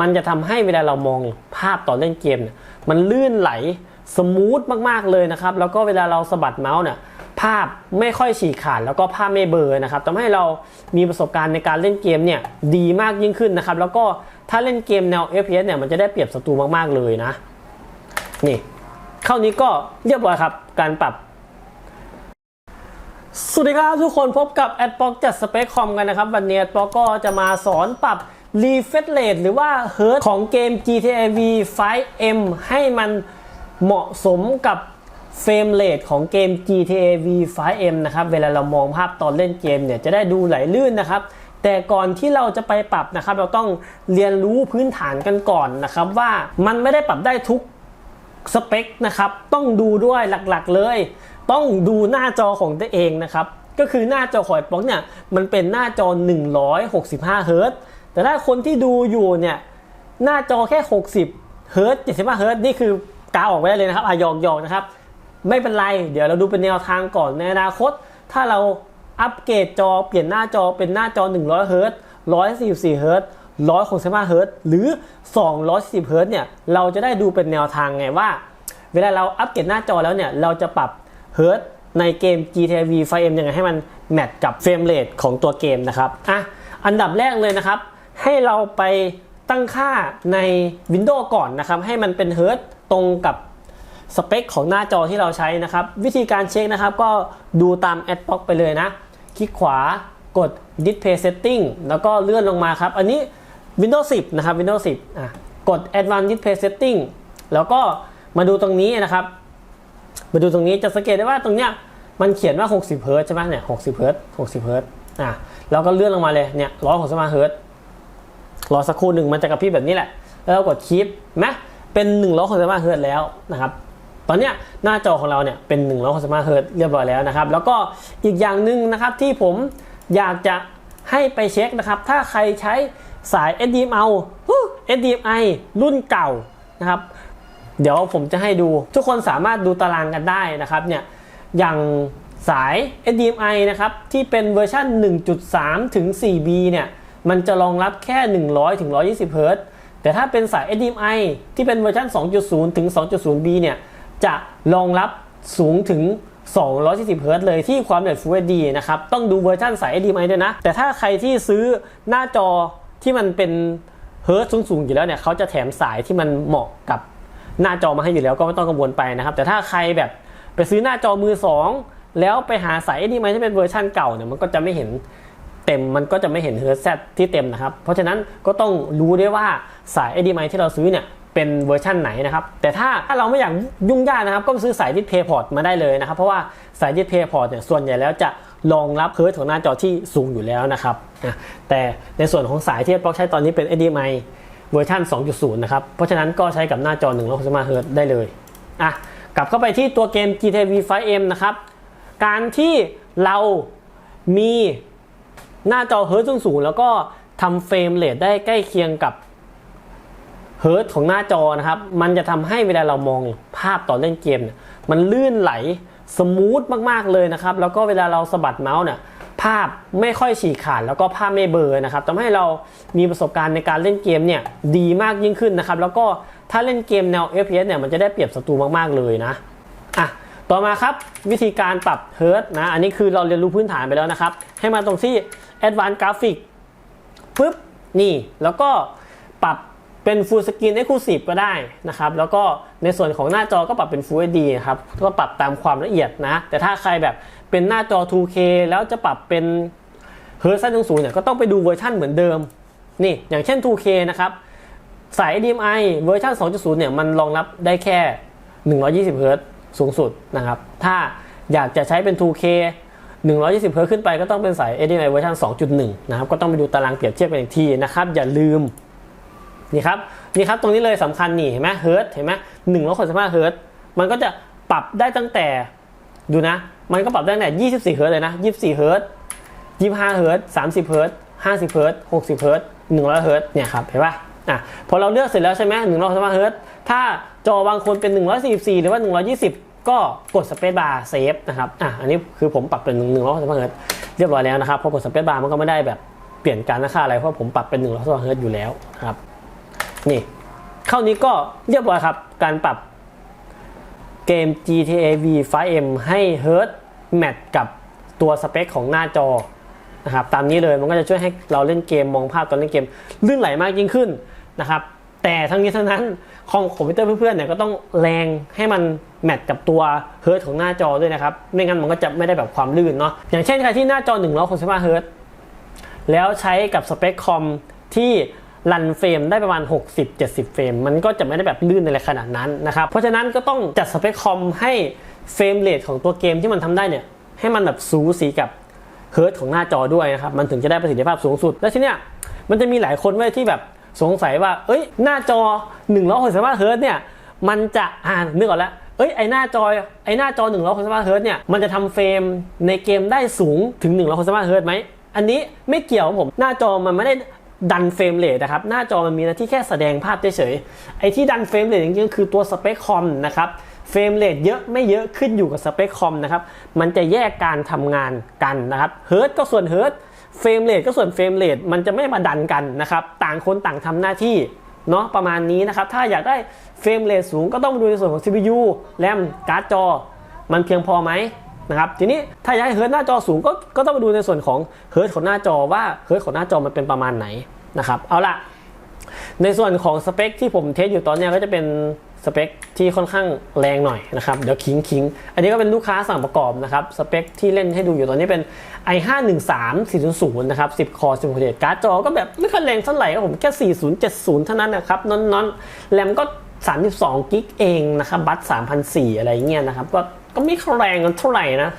มันจะทำให้เวลาเรามองภาพตอนเล่นเกมเนี่ยมันลื่นไหลสมูทมากๆเลยนะครับ แล้วก็เวลาเราสะบัดเมาส์เนี่ยภาพไม่ค่อยฉีกขาดแล้วก็ภาพไม่เบลอนะครับทำให้เรามีประสบการณ์ในการเล่นเกมเนี่ยดีมากยิ่งขึ้นนะครับ แล้วก็ถ้าเล่นเกมแนว FPS เนี่ยมันจะได้เปรียบศัตรูมากๆเลยนะ นี่เข้านี้ก็เรียบร้อยครับ การปรับ สวัสดีครับทุกคนพบกับแอดบ็อกจัดสเปคคอมกันนะครับ วันนี้แอดบ็อกก็จะมาสอนปรับ refresh rate หรือว่า Hertz ของเกม GTA V 5M ให้มันเหมาะสมกับเฟรมเรทของเกม GTA V 5M นะครับ เวลาเรามองภาพตอนเล่นเกมเนี่ยจะได้ดูไหลลื่นนะครับ แต่ก่อนที่เราจะไปปรับนะครับ เราต้องเรียนรู้พื้นฐานกันก่อนนะครับว่ามันไม่ได้ปรับได้ทุกสเปคนะครับ ต้องดูด้วยหลักๆเลย ต้องดูหน้าจอของตัวเองนะครับ ก็คือหน้าจอของ Xbox เนี่ยมันเป็นหน้าจอ 165 เฮิรตซ์ แต่ถ้าคนที่ดูอยู่เนี่ยหน้าจอแค่ 60เฮิรต์75เฮิรต์นี่คือกาออกไว้ได้เลยนะครับอะหยอกหยอกนะครับ ไม่เป็นไร เดี๋ยวเราดูเป็นแนวทางก่อนในอนาคต ถ้าเราอัปเกรดจอเปลี่ยนหน้าจอเป็นหน้าจอ 100เฮิรต์144เฮิรต์165เฮิรต์หรือ210เฮิรต์เนี่ยเราจะได้ดูเป็นแนวทางไงว่า เวลาเราอัปเกรดหน้าจอแล้วเนี่ยเราจะปรับเฮิรต์ในเกม GTA V 5M ยังไงให้มันแมทกับเฟรมเรทของตัวเกมนะครับอะอันดับแรกเลยนะครับ ให้เราไปตั้งค่าใน Windows ก่อนนะครับ ให้มันเป็นเฮิร์ตตรงกับสเปคของหน้าจอที่เราใช้นะครับ วิธีการเช็คนะครับ ก็ดูตาม a d b l o c k ไปเลยนะ คลิกขวากด Display Setting แล้วก็เลื่อนลงมาครับ อันนี้ Windows 10 นะครับ Windows 10อะกด Advanced Display Setting แล้วก็มาดูตรงนี้นะครับ มาดูตรงนี้จะสังเกตได้ว่าตรงเนี้ยมันเขียนว่า 60 เฮิร์ตใช่ไหมเนี่ย 60 เฮิร์ต60 เฮิร์ตอะเราก็เลื่อนลงมาเลยเนี่ย 165 เฮิร์ต รอสักครู่หนึ่งมันจะกระพริบแบบนี้แหละ แล้วกดคีปไหมเป็น165เฮิร์ตแล้วนะครับตอนนี้หน้าจอของเราเนี่ยเป็น165เฮิร์ตเรียบร้อยแล้วนะครับ แล้วก็อีกอย่างหนึ่งนะครับที่ผมอยากจะให้ไปเช็คนะครับ ถ้าใครใช้สาย HDMI HDMI รุ่นเก่านะครับ เดี๋ยวผมจะให้ดูทุกคนสามารถดูตารางกันได้นะครับเนี่ยอย่างสาย HDMI นะครับที่เป็นเวอร์ชัน1.3 ถึง 4B เนี่ย มันจะรองรับแค่ 100ถึง120เฮิรต์แต่ถ้าเป็นสาย HDMI ที่เป็นเวอร์ชัน2.0 ถึง 2.0B เนี่ยจะรองรับสูงถึง 240เฮิรต์เลยที่ความละเอียด Full HD นะครับ ต้องดูเวอร์ชันสาย HDMI ด้วยนะ แต่ถ้าใครที่ซื้อหน้าจอที่มันเป็นเฮิรต์สูงๆอยู่แล้วเนี่ยเขาจะแถมสายที่มันเหมาะกับหน้าจอมาให้อยู่แล้วก็ไม่ต้องกังวลไปนะครับ แต่ถ้าใครแบบไปซื้อหน้าจอมือสองแล้วไปหาสายนี่มันที่เป็นเวอร์ชันเก่าเนี่ยมันก็จะไม่เห็น เต็มมันก็จะไม่เห็นเฮิร์ตแซที่เต็มนะครับ เพราะฉะนั้นก็ต้องรู้ด้วยว่าสาย HDMI ที่เราซื้อเนี่ยเป็นเวอร์ชันไหนนะครับ แต่ถ้าถ้าเราไม่อยากยุ่งยากนะครับ ก็ซื้อสายดิสเพย์พอร์ตมาได้เลยนะครับ เพราะว่าสายดิสเพย์พอร์ตเนี่ยส่วนใหญ่แล้วจะรองรับเฮิร์ตของหน้าจอที่สูงอยู่แล้วนะครับ แต่ในส่วนของสายที่เราใช้ตอนนี้เป็น HDMI เวอร์ชัน2.0 นะครับ เพราะฉะนั้นก็ใช้กับหน้าจอ165 Hz ได้เลยอะกลับเข้าไปที่ตัวเกม GTA V 5M นะครับ การที่เรามี หน้าจอเฮิร์ตสูงๆแล้วก็ทำเฟรมเรทได้ใกล้เคียงกับเฮิร์ตของหน้าจอนะครับ มันจะทำให้เวลาเรามองภาพตอนเล่นเกมเนี่ยมันลื่นไหลสมูทมากๆเลยนะครับ แล้วก็เวลาเราสะบัดเมาส์เนี่ยภาพไม่ค่อยฉีกขาดแล้วก็ภาพไม่เบลอนะครับทำให้เรามีประสบการณ์ในการเล่นเกมเนี่ยดีมากยิ่งขึ้นนะครับ แล้วก็ถ้าเล่นเกมแนว FPS เนี่ยมันจะได้เปรียบศัตรูมากๆเลยนะอะต่อมาครับวิธีการปรับเฮิร์ตนะอันนี้คือเราเรียนรู้พื้นฐานไปแล้วนะครับ ให้มาตรงที่ Advanced Graphic ปึ๊บนี่แล้วก็ปรับเป็น Full Screen Exclusive ก็ได้นะครับ แล้วก็ในส่วนของหน้าจอก็ปรับเป็น Full HD นะครับก็ปรับตามความละเอียดนะ แต่ถ้าใครแบบเป็นหน้าจอ 2K แล้วจะปรับเป็นเฮิร์ตสั้นสูงเนี่ยก็ต้องไปดูเวอร์ชันเหมือนเดิมนี่อย่างเช่น 2K นะครับสาย HDMI เวอร์ชัน2.0 เนี่ยมันรองรับได้แค่ 120เฮิร์ตสูงสุดนะครับ ถ้าอยากจะใช้เป็น 2K 120เฮิร์ตขึ้นไปก็ต้องเป็นสาย HDMI เวอร์ชัน2.1 นะครับ ก็ต้องไปดูตารางเปรียบเทียบกันอีกทีนะครับ อย่าลืม นี่ครับ นี่ครับ ตรงนี้เลยสำคัญนี่ เห็นไหมเฮิร์ตเห็นไหมหนึ่งร้อยหกสิบห้าเฮิร์ตมันก็จะปรับได้ตั้งแต่ ดูนะ มันก็ปรับได้ตั้งแต่ยี่สิบสี่เฮิร์ตเลยนะยี่สิบสี่เฮิร์ตยี่สิบห้าเฮิร์ตสามสิบเฮิร์ตห้าสิบเฮิร์ตหกสิบเฮิร์ตหนึ่งร้อยเฮิร์ตเนี่ยครับ เห็นปะอะ พอเราเลือกเสร็จแล้วใช่ไหมหนึ่งร้อยหกสิบห้าเฮิร์ตถ้าจอบางคนเป็นหนึ่งร้อยสี่สิบสี่หรือว่าหนึ่งร้อยยี่สิบ ก็กดสเปซบาร์เซฟนะครับอะอันนี้คือผมปรับเป็นหนึ่งร้อยหกสิบห้าเฮิร์ตเรียบร้อยแล้วนะครับพอกดสเปซบาร์มันก็ไม่ได้แบบเปลี่ยนการค่าอะไรเพราะผมปรับเป็นหนึ่งร้อยหกสิบห้าเฮิร์ตอยู่แล้วนะครับนี่เข้านี้ก็เรียบร้อยครับการปรับเกม GTA V 5M ให้เฮิร์ตแมทกับตัวสเปคของหน้าจอนะครับตามนี้เลยมันก็จะช่วยให้เราเล่นเกมมองภาพตอนเล่นเกมลื่นไหลมากยิ่งขึ้นนะครับแต่ทั้งนี้ทั้งนั้น คอมคอมพิวเตอร์เพื่อนๆเนี่ยก็ต้องแรงให้มันแมทกับตัวเฮิร์ตของหน้าจอด้วยนะครับ ไม่งั้นมันก็จะไม่ได้แบบความลื่นเนาะอย่างเช่นใครที่หน้าจอ165เฮิร์ตแล้วใช้กับสเปคคอมที่รันเฟรมได้ประมาณ 60-70 เฟรม มันก็จะไม่ได้แบบลื่นอะไรขนาดนั้นนะครับ เพราะฉะนั้นก็ต้องจัดสเปคคอมให้เฟรมเรทของตัวเกมที่มันทำได้เนี่ยให้มันแบบสูสีกับเฮิร์ตของหน้าจอด้วยนะครับ มันถึงจะได้ประสิทธิภาพสูงสุด แล้วทีเนี้ยมันจะมีหลายคนไว้ยที่แบบสงสัยว่า เอ้ย หน้าจอ 165เฮิร์ตเนี่ยมันจะอ่านนึกออกแล้วเอ้ยไอหน้าจอไอหน้าจอ165เฮิร์ตเนี่ยมันจะทำเฟรมในเกมได้สูงถึง165เฮิร์ตไหมอันนี้ไม่เกี่ยวครับผมหน้าจอมันไม่ได้ดันเฟรมเรทนะครับหน้าจอมันมีหน้าที่แค่แสดงภาพเฉยๆไอที่ดันเฟรมเรทจริงๆคือตัวสเปคคอมนะครับเฟรมเรทเยอะไม่เยอะขึ้นอยู่กับสเปคคอมนะครับมันจะแยกการทำงานกันนะครับเฮิร์ตก็ส่วนเฮิร์ตเฟรมเรทก็ส่วนเฟรมเรทมันจะไม่มาดันกันนะครับต่างคนต่างทำหน้าที่ เนาะประมาณนี้นะครับ ถ้าอยากได้เฟรมเรทสูงก็ต้องมาดูในส่วนของ CPU แรมการ์ดจอ มันเพียงพอไหมนะครับทีนี้ถ้าอยากให้เฮิร์ตหน้าจอสูงก็ก็ต้องมาดูในส่วนของเฮิร์ตของหน้าจอว่าเฮิร์ตของหน้าจอมันเป็นประมาณไหนนะครับเอาละในส่วนของสเปคที่ผมเทสอยู่ตอนนี้ก็จะเป็น สเปคที่ค่อนข้างแรงหน่อยนะครับเดี๋ยวคิงคิงอันนี้ก็เป็นลูกค้าสั่งประกอบนะครับสเปคที่เล่นให้ดูอยู่ตอนนี้เป็น i5 13400นะครับ10คอ16เดการ์ดจอก็แบบไม่ค่อยแรงเท่าไหร่ครับผมแค่4070 เท่านั้นนะครับนอนนอนแรมก็ 32กิกเองนะครับบัต3,004อะไรเงี้ยนะครับก็ก็ไม่ค่อยแรงกันเท่าไหร่นะ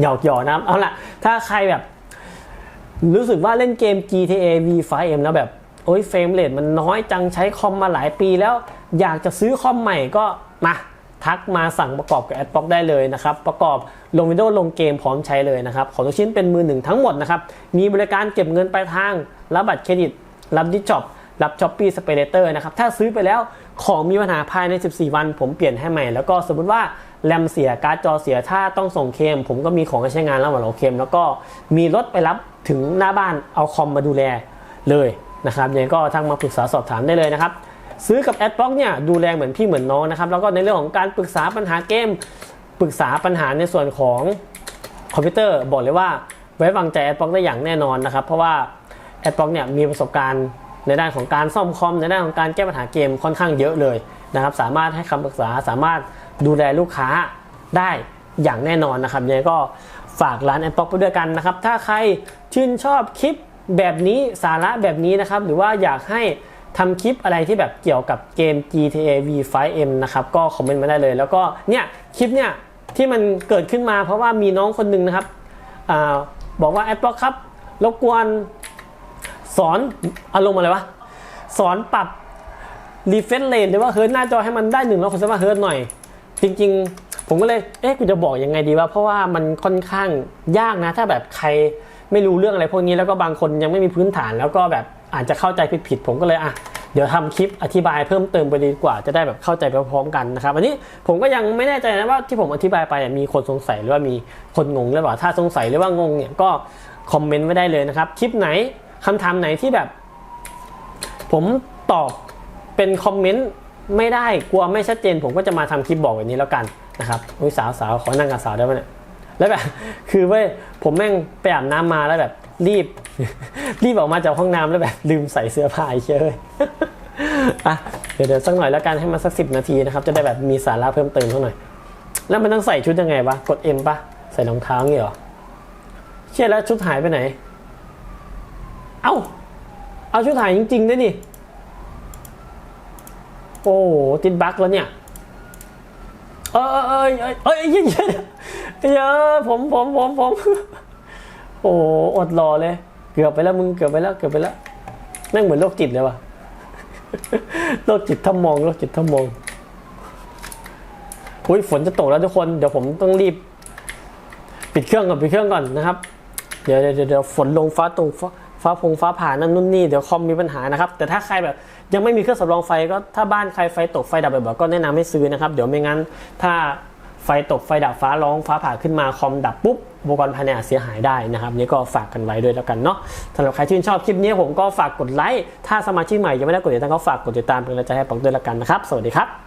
หยอกหยอกนะครับเอาล่ะถ้าใครแบบ รู้สึกว่าเล่นเกม GTA V5M แล้วแบบโอ้ยเฟรมเรทมันน้อยจังใช้คอมมาหลายปีแล้ว อยากจะซื้อคอมใหม่ก็มาทักมาสั่งประกอบกับ AdBlock ได้เลยนะครับ ประกอบลงวิดีโอลงเกมพร้อมใช้เลยนะครับ ของทุกชิ้นเป็นมือหนึ่งทั้งหมดนะครับ มีบริการเก็บเงินปลายทาง รับบัตรเครดิต รับดิช็อปรับช้อปปี้สเปเดเตอร์นะครับ ถ้าซื้อไปแล้วของมีปัญหาภายใน 14 วัน ผมเปลี่ยนให้ใหม่ แล้วก็สมมติว่าแรมเสียการ์ดจอเสียถ้าต้องส่งเคม ผมก็มีของให้ใช้งานระหว่างเราเคม แล้วก็มีรถไปรับถึงหน้าบ้านเอาคอมมาดูแลเลยนะครับยังไงก็ทักมาปรึกษาสอบถามได้เลยนะครับ ซื้อกับ a d b l o c k เนี่ยดูแลเหมือนพี่เหมือนน้องนะครับแล้วก็ในเรื่องของการปรึกษาปัญหาเกม ปรึกษาปัญหาในส่วนของคอมพิวเตอร์บอกเลยว่าไว้วางใจ a d b l o c k ได้อย่างแน่นอนนะครับเพราะว่า a d b l o c k เนี่ยมีประสบการณ์ในด้านของการซ่อมคอมในด้านของการแก้ปัญหาเกมค่อนข้างเยอะเลยนะครับสามารถให้คำปรึกษาสามารถดูแลลูกค้าได้อย่างแน่นอนนะครับยังไงก็ฝากร้าน a d b l o c k ไปด้วยกันนะครับถ้าใครชื่นชอบคลิปแบบนี้สาระแบบนี้นะครับหรือว่าอยากให้ ทำคลิปอะไรที่แบบเกี่ยวกับเกม GTA V5M นะครับก็คอมเมนต์มาได้เลย แล้วก็เนี่ยคลิปเนี่ยที่มันเกิดขึ้นมาเพราะว่ามีน้องคนหนึ่งนะครับอาบอกว่าแอดบล็อกครับรบกวนสอนอารมณ์อะไรวะสอนปรับรีเฟรชเรทหรือว่าเฮิร์ตหน้าจอให้มันได้หนึ่งร้อยคนสมาเฮิร์ตหน่อย จริง ๆ ผมก็เลยเอ๊ะกูจะบอกยังไงดีวะเพราะว่ามันค่อนข้างยากนะ ถ้าแบบใครไม่รู้เรื่องอะไรพวกนี้แล้วก็บางคนยังไม่มีพื้นฐานแล้วก็แบบ อาจจะเข้าใจผิดๆผมก็เลยอะเดี๋ยวทำคลิปอธิบายเพิ่มเติมไปดีกว่าจะได้แบบเข้าใจไปพร้อมกันนะครับอันนี้ผมก็ยังไม่แน่ใจนะว่าที่ผมอธิบายไปมีคนสงสัยหรือว่ามีคนงงหรือเปล่าถ้าสงสัยหรือว่างงเนี่ยก็คอมเมนต์ไว้ได้เลยนะครับคลิปไหนคำถามไหนที่แบบ ผมตอบเป็นคอมเมนต์ไม่ได้กลัวไม่ชัดเจน ผมก็จะมาทำคลิปบอกแบบนี้แล้วกันนะครับอุ้ยสาวสาวขอนั่งกับสาวได้ไหมเนี่ย แล้วแบบคือเว้ยผมแม่งไปอาบน้ำมาแล้วแบบ รีบ รีบออกมาจากห้องน้ำแล้วแบบ ลืมใส่เสื้อผ้าเชยอะเดี๋ยวเดี๋ยวสักหน่อยแล้วกันให้มันสักสิบนาทีนะครับ จะได้แบบมีสาระเพิ่มเติมเท่าหน่อย แล้วมันต้องใส่ชุดยังไงวะกด M ปะใส่รองเท้าเงี้เหรอเชื่อแล้วชุดหายไปไหน เอ้า เอาชุดหายจริงๆด้วยนี่ โอ้ติดบั๊กแล้วเนี่ย เออเออเออเออเออเยอเยอ เยอะผมผมผมผมโอ้โหอดรอเลย เกือบไปแล้วมึงเกือบไปแล้วเกือบไปแล้วแม่งเหมือนโรคจิตเลยว่ะโรคจิตถ้ามองโรคจิตถ้ามองอุ้ยฝนจะตกแล้วทุกคนเดี๋ยวผมต้องรีบ ปิดเครื่องก่อนปิดเครื่องก่อนนะครับ เดี๋ยวเดี๋ยวเดี๋ยวฝนลงฟ้าตรงฟ้าฟ้าพงฟ้าผ่านั่นนู่นนี่เดี๋ยวคอมมีปัญหานะครับ แต่ถ้าใครแบบยังไม่มีเครื่องสำรองไฟก็ถ้าบ้านใครไฟตกไฟดับบ่อยๆก็แนะนำให้ซื้อนะครับ เดี๋ยวไม่งั้นถ้า ไฟตกไฟดับฟ้าร้องฟ้าผ่าขึ้นมาคอมดับปุ๊บอุปกรณ์ภายในอาจเสียหายได้นะครับนี่ก็ฝากกันไว้ด้วยแล้วกันเนาะสำหรับใครชื่นชอบคลิปนี้ผมก็ฝากกดไลค์ถ้าสมาชิกใหม่ยังไม่ได้กดติดตามก็ฝากกดติดตามเป็นกำลังใจให้ปองด้วยแล้วกันนะครับ สวัสดีครับ